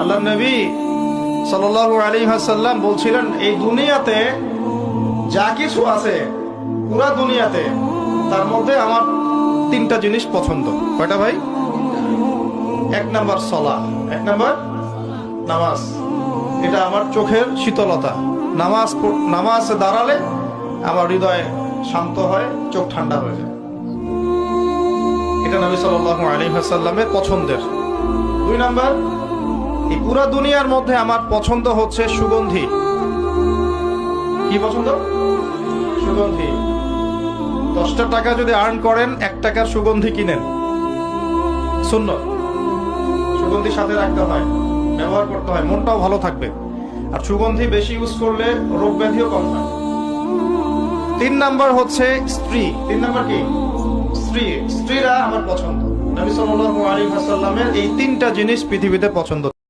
আল্লাহ নবী সাল্লাল্লাহু আলাইহি ওয়াসাল্লাম বলছিলেন, এই দুনিয়াতে যা কিছু আছে, পুরা দুনিয়াতে তার মধ্যে আমার তিনটা জিনিস পছন্দ। কয়টা ভাই? এক নাম্বার সলা এক নাম্বার নামাজ। এটা আমার চোখের শীতলতা। নামাজ নামাজে দাঁড়ালে আমার হৃদয় শান্ত হয়, চোখ ঠান্ডা হয়ে যায়। এটা নবী সাল্লাল্লাহু আলাইহি ওয়াসাল্লামের পছন্দের। দুই নাম্বার পুরা দুনিয়ার মধ্যে আমার পছন্দ হচ্ছে সুগন্ধি। কি পছন্দ? সুগন্ধি। দশটা টাকা যদি আর্ন করেন, এক টাকার সুগন্ধি কিনেন। শূন্য সুগন্ধি সাথে রাখতে হয়, ব্যবহার করতে হয়, মনটাও ভালো থাকবে। আর সুগন্ধি বেশি ইউজ করলে রোগ ব্যাধিও কম হয়। তিন নাম্বার হচ্ছে স্ত্রী। তিন নাম্বার কি? স্ত্রী। স্ত্রীরা আমার পছন্দ। নবী সাল্লাল্লাহু আলাইহি ওয়াসাল্লামের এই তিনটা জিনিস পৃথিবীতে পছন্দ।